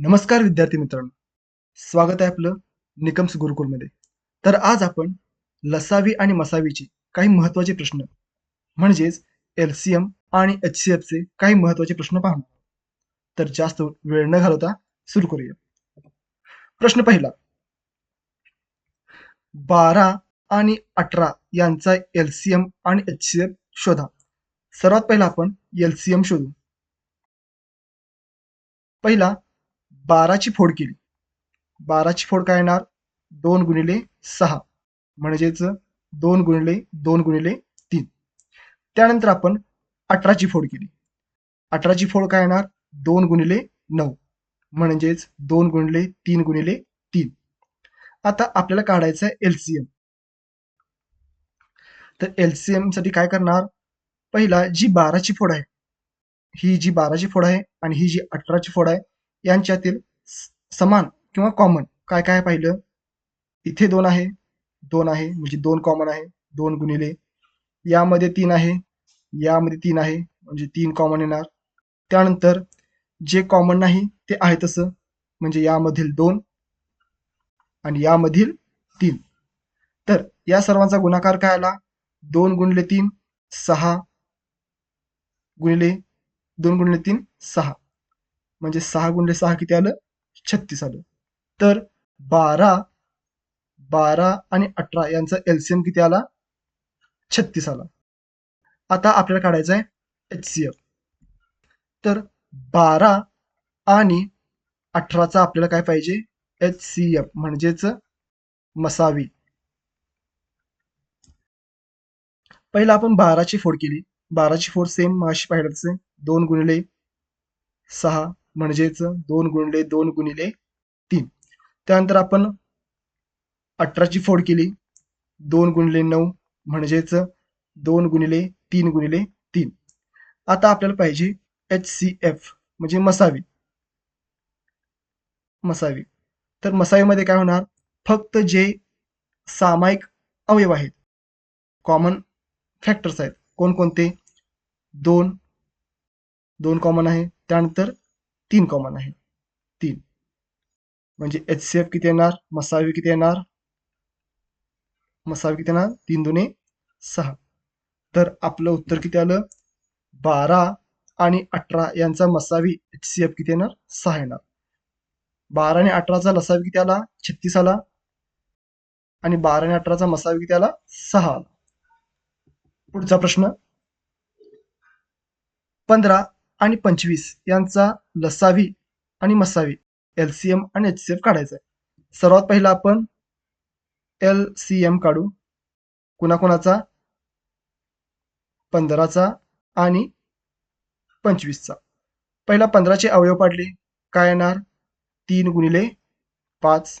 नमस्कार विद्यार्थी मित्रांनो. स्वागत आहे आपलं निकम्स गुरुकुलमध्ये. तर आज आपण लसावी आणि मसावीचे काही महत्त्वाचे प्रश्न म्हणजेच एलसीएम आणि एच सी चे काही महत्त्वाचे प्रश्न पाहू तर जास्त वेळ न घालवता सुरू करूया. प्रश्न पहिला. बारा आणि अठरा यांचा एलसीएम आणि एच सी एफ शोधा. सर्वात पहिला आपण एलसीएम शोधू. पहिला बाराची फोड केली. बाराची फोड काय येणार? दोन गुणिले सहा. म्हणजेच दोन गुणिले दोन गुणिले तीन. त्यानंतर आपण अठराची फोड केली. अठराची फोड काय येणार? दोन गुणिले नऊ. म्हणजेच दोन गुणिले तीन गुणिले तीन. आता आपल्याला काढायचं आहे एलसीएम तर एलसीएमसाठी काय करणार? पहिला जी बाराची फोड आहे ही जी बाराची फोड आहे आणि ही जी अठराची फोड आहे यांच्यातील स- समान किंवा कॉमन काय काय पाहिलं? इथे दोन आहे. दोन आहे म्हणजे दोन कॉमन आहे. दोन गुणिले. यामध्ये तीन आहे. यामध्ये तीन आहे. म्हणजे तीन कॉमन येणार. त्यानंतर जे कॉमन नाही ते आहे तसं. म्हणजे यामधील दोन आणि यामधील तीन. तर या सर्वांचा गुणाकार काय आला? दोन गुणिले तीन सहा. गुणिले दोन गुणिले तीन सहा. म्हणजे सहा गुणले सहा किती आलं? छत्तीस आलं. तर बारा बारा आणि अठरा यांचा एलसीएम किती आला? छत्तीस आला. आता आपल्याला काढायचं आहे एच सी एफ तर बारा आणि अठराचा आपल्याला काय पाहिजे? एच सी एफ म्हणजेच मसावी. पहिला आपण बाराची फोड केली. बाराची फोड सेम माशी पाहिलं तसे. दोन गुणिले सहा म्हणजेच दोन गुणले दोन गुणिले तीन. त्यानंतर आपण अठराची फोड केली. दोन गुणिले नऊ म्हणजेच दोन गुणिले तीन गुणिले तीन. आता आपल्याला पाहिजे एच सी एफ म्हणजे मसावी. मसावी. तर मसावीमध्ये काय होणार? फक्त जे सामायिक अवयव आहेत. कॉमन फॅक्टर्स आहेत. कोणकोणते? दोन. दोन कॉमन आहे. त्यानंतर तीन कॉमन आहे तीन. म्हणजे एच सी एफ किती येणार? मसावी किती येणार? मसावी किती येणार? तीन दुने सहा. तर आपलं उत्तर किती आलं? बारा आणि अठरा यांचा मसावी एच सी एफ किती येणार? सहा येणार. बारा आणि अठराचा लसावी किती आला? छत्तीस आला. आणि बारा आणि अठराचा मसावी किती आला? सहा आला. पुढचा प्रश्न. पंधरा आणि पंचवीस यांचा लसावी आणि मसावी एल सी एम आणि एच सी एफ काढायचा आहे. सर्वात पहिला आपण एल सी एम काढू. कुणाकुणाचा? पंधराचा आणि पंचवीसचा. पहिला पंधराचे अवयव पाडले काय येणार? तीन गुणिले पाच.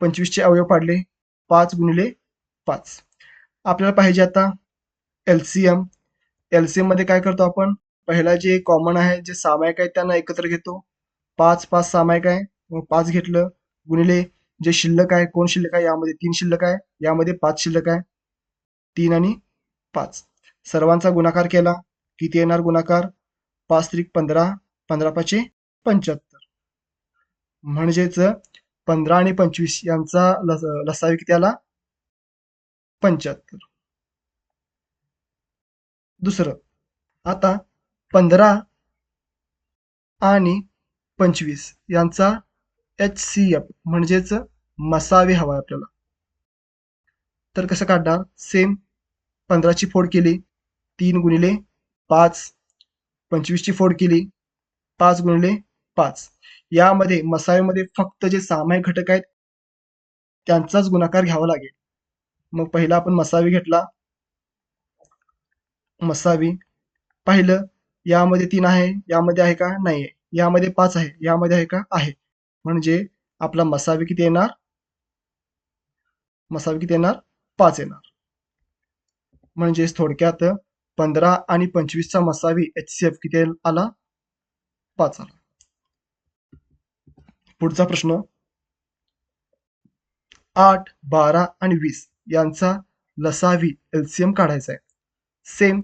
पंचवीसचे अवयव पाडले पाच गुणिले पाच. आपल्याला पाहिजे आता L C M L C एममध्ये काय करतो आपण? पहिला जे कॉमन आहे जे सामायिक आहे त्यांना एकत्र घेतो. पाच पाच सामायिक आहे मग पाच घेतलं. गुणिले जे शिल्लक आहे कोण शिल्लक आहे यामध्ये तीन शिल्लक आहे यामध्ये पाच शिल्लक आहे. तीन आणि पाच. सर्वांचा गुणाकार केला. किती येणार गुणाकार? पाच त्रिक पंधरा पंधरा पाचशे पंच्याहत्तर. म्हणजेच पंधरा आणि पंचवीस यांचा लस लसावी किती आला? पंच्याहत्तर. दुसरं. आता पंधरा आणि पंचवीस यांचा एच सी एफ म्हणजेच मसावे हवा आपल्याला. तर कसं काढणार? सेम पंधराची फोड केली तीन गुणिले पाच. पंचवीसची फोड केली पाच गुणिले पाच. यामध्ये मसावेमध्ये फक्त जे सामायिक घटक आहेत त्यांचाच गुणाकार घ्यावा लागेल. मग पहिला आपण मसावी घेतला. मसावी. पाहिलं यामध्ये तीन आहे यामध्ये आहे का? नाही आहे यामध्ये पाच आहे यामध्ये आहे का? आहे. म्हणजे आपला मसावी किती येणार? मसावी किती येणार? पाच येणार. म्हणजेच थोडक्यात पंधरा आणि पंचवीसचा मसावी एच सी एफ किती आला? पाच आला. पुढचा प्रश्न. आठ बारा आणि वीस यांचा लसावी एलसीएम काढायचा आहे. सेम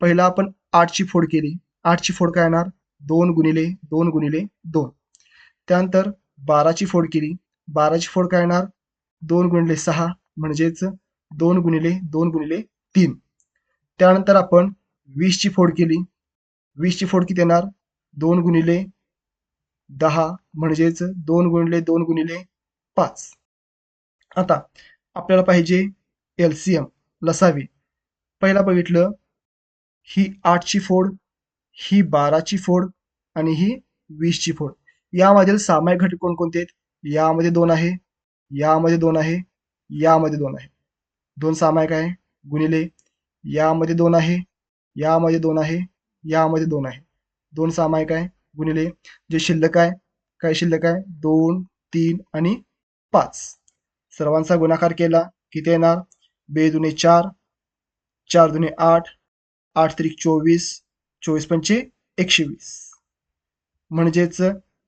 पहिला आपण आठची फोड केली. आठची फोड काय येणार? दोन गुणिले दोन गुणिले दोन. त्यानंतर बाराची फोड केली. बाराची फोड काय येणार? दोन गुणिले सहा म्हणजेच दोन गुणिले दोन गुणिले तीन. त्यानंतर आपण वीसची फोड केली. वीसची फोड किती येणार? दोन गुणिले दहा म्हणजेच दोन गुणिले दोन गुणिले पाच. आता आपल्याला पाहिजे एलसीएम लसावी. पहिला बघितलं ही आठची फोड ही बाराची फोड आणि ही वीसची फोड. यामधील सामायिक घटक कोणकोणते आहेत? यामध्ये दोन आहे यामध्ये दोन आहे यामध्ये दोन आहे. दोन सामायिक आहे गुणिले यामध्ये दोन आहे यामध्ये दोन आहे यामध्ये दोन आहे. दोन सामायिक आहे गुणिले जे शिल्लक आहे काय शिल्लक आहे? दोन तीन आणि पाच. सर्वांचा गुणाकार केला किती येणार? बे दुने चार चार दुने आठ आठ त्रिक चोवीस चोवीस पंचे एकशे वीस म्हणजेच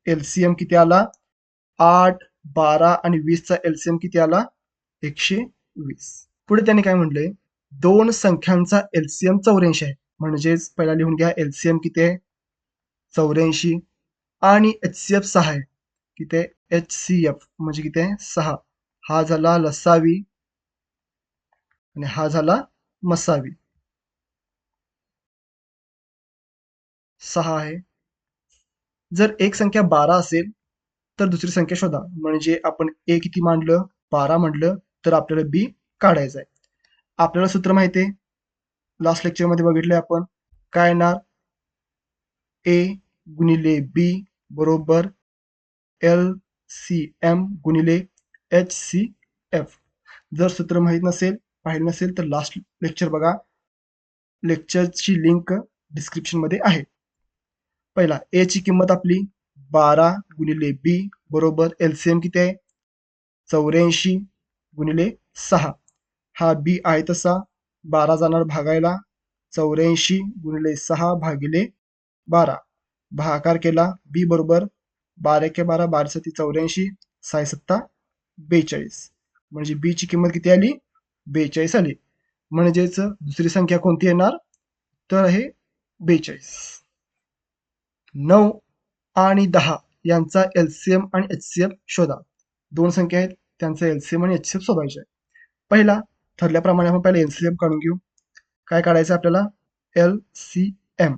एलसीएम किती आला? आठ बारा आणि वीसचा एलसीएम किती आला? एकशे वीस पुढे त्यांनी काय म्हणले दोन संख्यांचा एलसीएम चौऱ्याऐंशी आहे. म्हणजेच पहिला लिहून घ्या एलसीएम किती आहे? चौऱ्याऐंशी. आणि एच सी एफ सहा आहे. किती आहे? एच सी एफ म्हणजे किती आहे? सहा. हा झाला लसावी. आणि हा झाला मसावी. सहा आहे. जर एक संख्या बारा असेल तर दुसरी संख्या शोधा. म्हणजे आपण ए किती मांडलं? बारा मांडलं तर आपल्याला बी काढायचं आहे. आपल्याला सूत्र माहिती आहे? लास्ट लेक्चरमध्ये बघितलंय आपण. काय येणार? ए गुणिले बी बरोबर एल सी एम गुणिले एच सी एफ जर सूत्र माहीत नसेल पाहिलं नसेल तर लास्ट लेक्चर बघा. लेक्चरची लिंक डिस्क्रिप्शनमध्ये आहे. पहिला ए ची किंमत आपली बारा गुणिले बी बरोबर एलसीएम किती आहे? चौऱ्याऐंशी गुणिले सहा. हा बी आहे तसा बारा जाणार भागायला चौऱ्याऐंशी गुणिले सहा भागिले बारा. भागाकार केला बी बरोबर बारा एके बारा बारा सती चौऱ्याऐंशी साय सत्ता बेचाळीस. म्हणजे बी ची किंमत किती आली? बेचाळीस आली. म्हणजेच दुसरी संख्या कोणती येणार? तर आहे बेचाळीस. नऊ आणि दहा यांचा एलसीएम आणि एचसीएफ शोधा. दोन संख्या आहेत त्यांचा एलसीएम आणि एचसीएफ शोधायचे आहे पहिला ठरल्याप्रमाणे आपण पहिला एलसीएम काढून घेऊ. काय काढायचं आपल्याला? एल सी एम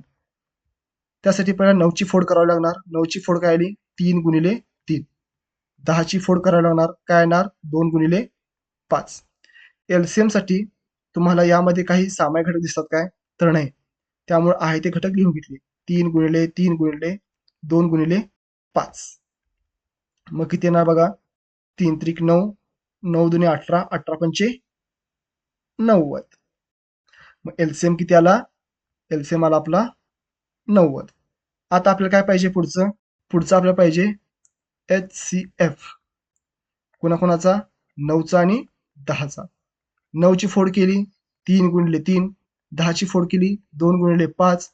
त्यासाठी पहिला नऊची फोड करावी लागणार. नऊची फोड काय आली? तीन गुणिले तीन. दहाची फोड करावी लागणार. काय येणार? दोन गुणिले पाच. एलसीएमसाठी तुम्हाला यामध्ये काही सामायिक घटक दिसतात काय? तर नाही. त्यामुळे आहे ते घटक लिहून घेतले. तीन गुणिले तीन गुणिले दोन गुणिले पाच. मग किती येणार बघा? तीन त्रिक नऊ नऊ दुने अठरा अठरा पंचे नव्वद. मग एलसीएम किती आला? एलसीएम आला आपला नव्वद. आता आपल्याला काय पाहिजे पुढचं? पुढचं आपल्याला पाहिजे एच सी एफ कोणाकोणाचा? नऊचा आणि दहाचा. नऊची फोड केली तीन गुणिले तीन दहाची फोड केली दोन गुणिले पाच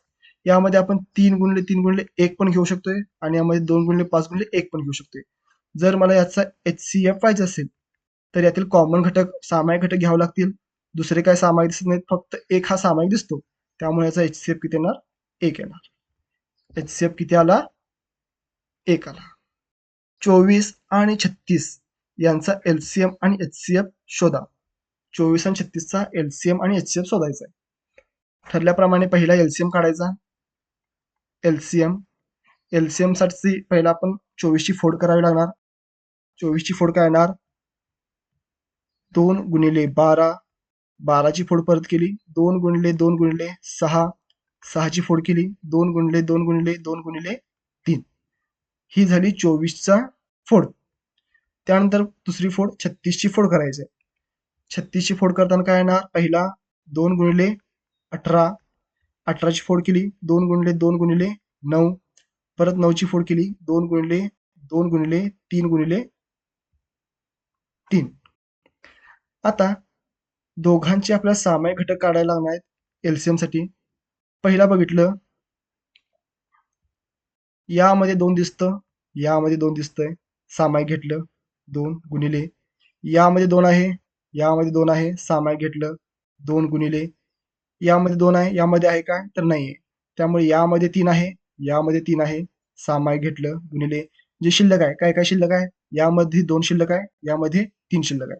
यामध्ये आपण तीन गुणले तीन गुणले एक पण घेऊ शकतोय आणि यामध्ये दोन गुणले पाच गुणले एक पण घेऊ शकतोय. जर मला याचा एच सी एफ पाहिजे असेल तर यातील कॉमन घटक सामायिक घटक घ्यावे लागतील. दुसरे काय सामायिक दिसत नाहीत फक्त एक हा सामायिक दिसतो. त्यामुळे याचा एच सी एफ किती येणार? एक येणार. एच सी एफ किती आला? एक आला. चोवीस आणि छत्तीस यांचा एलसीएम आणि एच सी एफ शोधा. चोवीस आणि छत्तीसचा एलसीएम आणि एच सी एफ शोधायचा आहे. ठरल्याप्रमाणे पहिला एलसीएम काढायचा. एलसीएम एलसीएमसाठी पहिला आपण चोवीसची फोड करावी लागणार. चोवीसची फोड काय येणार? दोन गुणिले बारा. बाराची फोड परत केली. दोन गुणिले दोन गुणिले सहा. सहाची फोड केली. दोन गुणिले दोन गुणिले दोन गुणिले तीन. ही झाली चोवीसचा फोड. त्यानंतर दुसरी फोड छत्तीसची फोड करायची छत्तीसची फोड करताना काय येणार? पहिला दोन गुणिले अठरा. अठराची फोड केली दोन गुणिले दोन गुणिले नऊ. परत नऊची फोड केली दोन गुणिले दोन गुणिले तीन गुणिले तीन. आता दोघांचे आपल्याला सामायिक घटक काढायला लागणार आहेत एलसीएमसाठी. पहिला बघितलं. यामध्ये दोन दिसतं यामध्ये दोन दिसतंय. सामायिक घेतलं दोन गुणिले. यामध्ये दोन आहे यामध्ये दोन आहे सामायिक घेतलं दोन गुणिले यामध्ये दोन आहे यामध्ये आहे काय? तर नाही आहे. त्यामुळे यामध्ये तीन आहे यामध्ये तीन आहे. सामायिक घेतलं गुणिले जे शिल्लक आहे काय काय शिल्लक आहे? यामध्ये दोन शिल्लक आहे यामध्ये तीन शिल्लक आहे.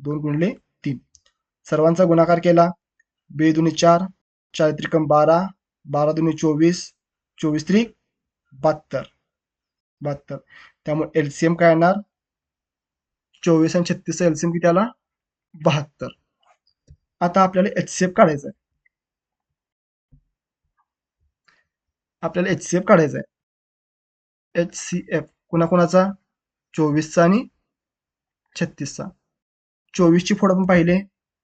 दोन गुणले तीन. सर्वांचा गुणाकार केला. बे दुने चार चार त्रिकम बारा बारा दुने चोवीस चोवीस त्रिक बहात्तर बहात्तर त्यामुळे एलसीएम काय येणार? चोवीस आणि छत्तीसचा एलसीएम किती आला? बहात्तर. आता आपल्याला एचसीएफ काढायचं आहे आपल्याला एच सी एफ काढायचा आहे एच सी एफ कुणाकुणाचा? चोवीसचा आणि छत्तीसचा. चोवीसची फोड आपण पाहिले.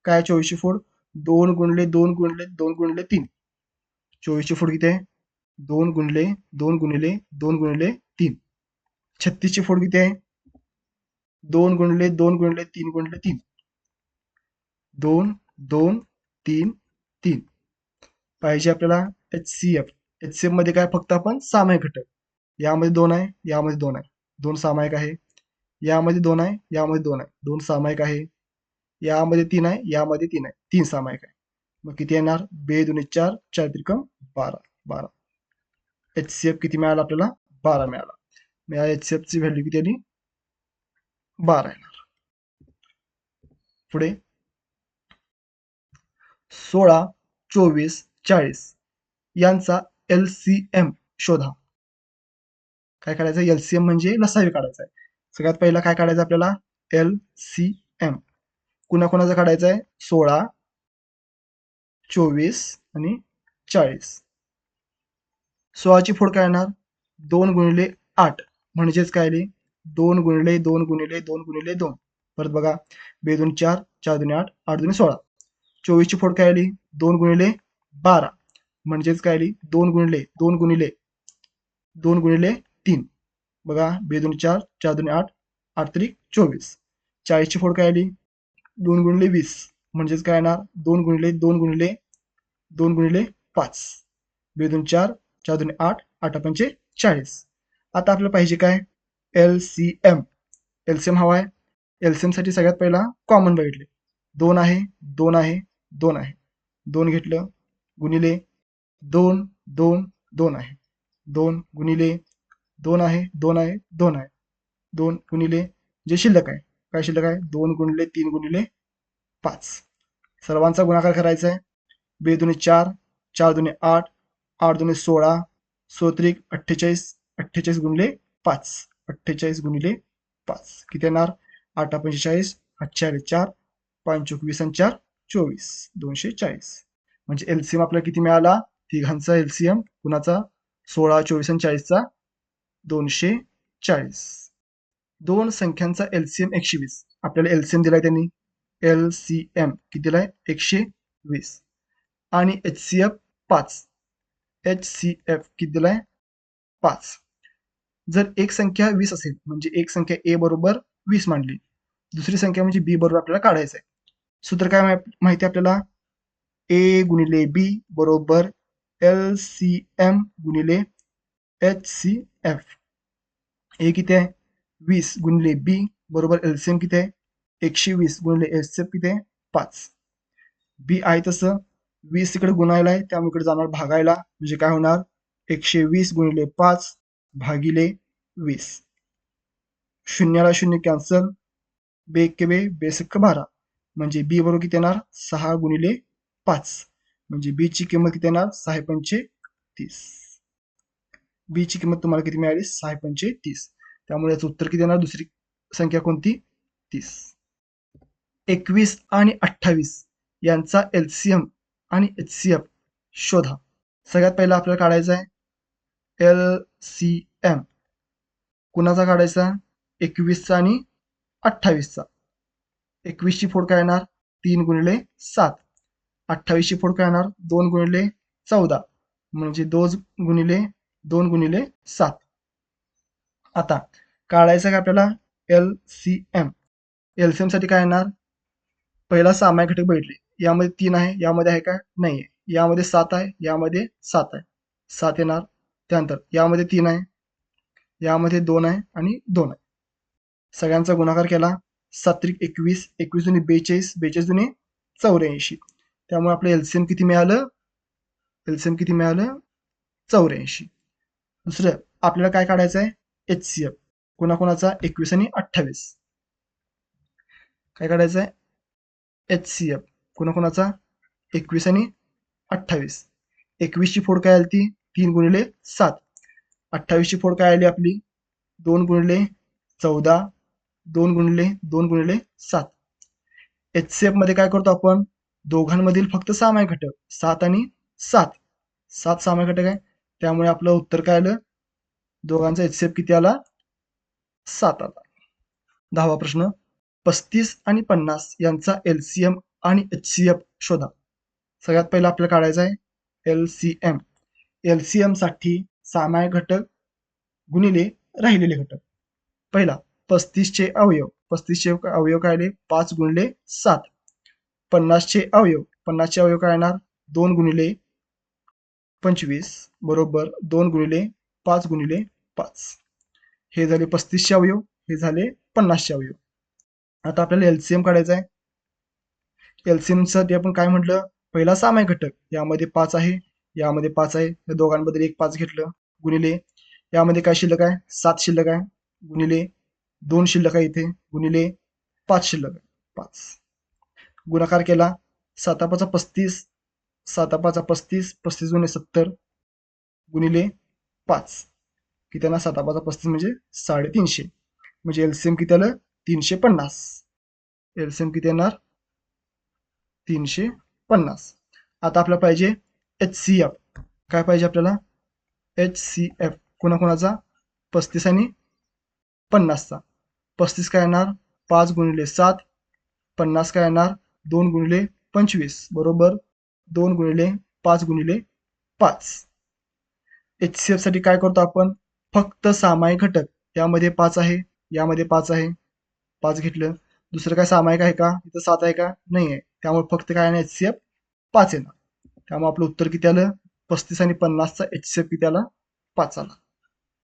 काय चोवीसची फोड? दोन गुणले दोन गुणले दोन गुणले तीन. चोवीसची फोड किती आहे? दोन गुणले दोन गुणले दोन गुणले तीन. छत्तीसची फोड किती आहे? दोन गुणले दोन गुणले तीन गुणले तीन. दोन दोन तीन तीन. पाहिजे आपल्याला H C F H C एफमध्ये काय फक्त आपण सामायिक घटक. यामध्ये दोन आहे यामध्ये दोन आहे. दोन सामायिक आहे. यामध्ये दोन आहे यामध्ये दोन आहे. दोन सामायिक आहे. यामध्ये तीन आहे यामध्ये तीन आहे. तीन सामायिक आहे. मग किती येणार? बे दोन चार चार त्रिकम बारा. बारा. एच सी एफ किती मिळाला आपल्याला? बारा मिळाला. मग या एच सी एफ ची व्हॅल्यू किती आली? बारा येणार. पुढे. सोळा चोवीस चाळीस. यांचा एलसीएम शोधा. काय काढायचं एलसीएम म्हणजे लसावी काढायचा आहे सगळ्यात पहिला काय काढायचं आपल्याला? एल सी एम कुणाकुणाचं काढायचं आहे सोळा चोवीस आणि चाळीस. सोळाची फोड काय येणार? दोन गुणिले आठ. म्हणजेच काय आली? दोन गुणिले दोन गुणिले दोन गुणिले दोन. परत बघा. बे दोन चार चार दोन आठ आठ दोन सोळा. चोवीसची फोड काय आली? दोन गुणिले बारा. म्हणजेच काय आली? दोन गुणिले दोन गुणिले दोन गुणिले तीन. बघा बे दोन चार चार दोन आठ आठ त्रिक चोवीस. चाळीसची फोड काय आली? दोन गुणिले वीस. म्हणजेच काय येणार? दोन गुणिले दोन गुणिले दोन गुणिले पाच. बे दोन चार चार दोन आठ आठ पंचे चाळीस. आता आपल्याला पाहिजे काय? L C M L C M हवा आहे. एलसीएमसाठी सगळ्यात पहिला कॉमन बघितले. दोन आहे दोन आहे दोन आहे. दोन घेतलं गुणिले दोन दोन दोन आहे. दोन गुणिले दोन आहे दोन आहे दोन आहे. दोन गुणिले जे शिल्लक आहे काय शिल्लक आहे? दोन गुणिले तीन गुणिले पाच. सर्वांचा गुणाकार करायचा आहे. बे दुने चार चार दुने आठ आठ दुने सोळा सोत्रिक अठ्ठेचाळीस अठ्ठेचाळीस गुणिले पाच. अठ्ठेचाळीस गुणिले पाच. किती येणार? आठ पंचेचाळीस आठशे चार पाच वीस आणि चार चोवीस. दोनशे चाळीस. म्हणजे एलसीएम आपल्याला किती मिळाला? तिघांचा एलसीएम कुणाचा? सोळा चोवीस आणि चाळीसचा? दोनशे चाळीस. दोन संख्यांचा एलसीएम एकशे वीस आपल्याला एलसीएम दिलाय त्यांनी. एल सी एम किती दिलाय? एकशे वीस. आणि एच सी एफ पाच. एच सी एफ किती दिलाय? पाच. जर एक संख्या वीस असेल म्हणजे एक संख्या ए बरोबर वीस मांडली. दुसरी संख्या म्हणजे बी बरोबर आपल्याला काढायचं आहे सूत्र काय माहिती आपल्याला? ए गुणिले बी बरोबर एल सी एम गुणिले एच सी एफ ए किती आहे? वीस गुणिले बी बरोबर एलसीएम किती आहे? एकशे वीस गुणिले एच सी एफ किती आहे? पाच. बी आहे तसं. वीस इकडे गुणायला आहे त्यामुळे इकडे जाणार भागायला. म्हणजे काय होणार? एकशे वीस गुणिले पाच भागिले वीस. शून्याला शून्य कॅन्सल बे के बे बेसक्क बारा. म्हणजे बी बरोबर किती येणार? सहा गुणिले पाच. म्हणजे बी ची किंमत किती येणार? सहा पंचे तीस. बी ची किंमत तुम्हाला किती मिळाली? सहा पंचे तीस. त्यामुळे याचं उत्तर किती येणार? दुसरी संख्या कोणती? तीस. एकवीस आणि अठ्ठावीस यांचा एलसीएम आणि एच सी एफ शोधा. सगळ्यात पहिला आपल्याला काढायचा आहे. एल सी एम कुणाचा काढायचा? एकवीसचा आणि अठ्ठावीसचा. एकवीसची फोड काय येणार? तीन गुणिले सात. अठ्ठावीसची फोड काय येणार दोन गुणिले चौदा. म्हणजे दोन गुणिले दोन गुणिले सात. आता काढायचं का आपल्याला? L C M. L C एमसाठी काय येणार पहिला सामायिक घटक बघितले. यामध्ये तीन आहे. यामध्ये आहे का? नाही यामध्ये सात आहे. यामध्ये सात आहे. सात येणार. त्यानंतर यामध्ये तीन आहे. यामध्ये दोन आहे आणि दोन आहे. सगळ्यांचा गुणाकार केला. सात्रिक एकवीस एकवीस जुनी बेचाळीस बेचाळीस जुने चौऱ्याऐंशी. त्यामुळे आपलं एलसीएम किती मिळालं? एलसीएम किती मिळालं? चौऱ्याऐंशी. दुसरं आपल्याला काय काढायचं आहे? एच सी एफ कोणाकोणाचा? एकवीस आणि अठ्ठावीस. काय काढायचं आहे? एच सी एफ कोणाकोणाचा? एकवीस आणि अठ्ठावीस. एकवीसची फोड काय आली ती? तीन गुणिले सात. अठ्ठावीसची फोड काय आली आपली? दोन गुणिले चौदा. दोन गुणिले दोन गुणिले सात. एच सी एफमध्ये काय करतो आपण? दोघांमधील फक्त सामायिक घटक सात आणि सात. सात सामायिक घटक आहे. त्यामुळे आपलं उत्तर काय आलं? दोघांचा एच सी एफ किती आला? सात आला. दहावा प्रश्न. पस्तीस आणि पन्नास यांचा एलसीएम आणि एच सी एफ शोधा. सगळ्यात पहिला आपल्याला काढायचा आहे. एलसीएम. एलसीएमसाठी सामायिक घटक गुणिले राहिलेले घटक. पहिला पस्तीसचे अवयव. पस्तीसचे अवयव काय पाच गुणले सात. पन्नासचे अवयव. पन्नासचे अवयव काय येणार दोन गुणिले पंचवीस बरोबर दोन गुणिले पाच गुणिले पाच. हे झाले पस्तीसचे अवयव हे झाले पन्नासचे अवयव. आता आपल्याला एलसीएम काढायचा आहे. एलसीएमसाठी आपण काय म्हटलं? पहिला सामायिक घटक यामध्ये पाच आहे. यामध्ये पाच आहे. या दोघांबद्दल एक पाच घेतलं. गुणिले यामध्ये काय शिल्लक आहे? सात शिल्लक आहे. गुणिले दोन शिल्लक आहे इथे. गुणिले पाच शिल्लक आहे. पाच. गुणाकार केला. सातापाचा पस्तीस सातापाचा पस्तीस पस्तीस गुणे सत्तर गुणिले पाच किती त्यांना सातापाचा पस्तीस म्हणजे साडेतीनशे. म्हणजे एलसीएम किती आलं? तीनशे पन्नास. एलसीएम किती येणार? तीनशे पन्नास. आता आपल्याला पाहिजे एच सी एफ काय पाहिजे आपल्याला? एच सी एफ कोणाकोणाचा? पस्तीस आणि पन्नासचा. पस्तीस काय येणार? पाच गुणिले सात पन्नास काय येणार? दोन गुणिले पंचवीस बरोबर? दोन गुणिले पाच गुणिले पाच. एच सी एफसाठी काय करतो आपण? फक्त सामायिक घटक. यामध्ये पाच आहे यामध्ये पाच आहे. पाच घेतलं. दुसरं काय सामायिक आहे का? इथं सात आहे का? नाही आहे. त्यामुळे फक्त काय आहे एच सी एफ पाच येणार. त्यामुळे आपलं उत्तर किती आलं? पस्तीस आणि पन्नासचा एच सी एफ किती आला? पाच आला.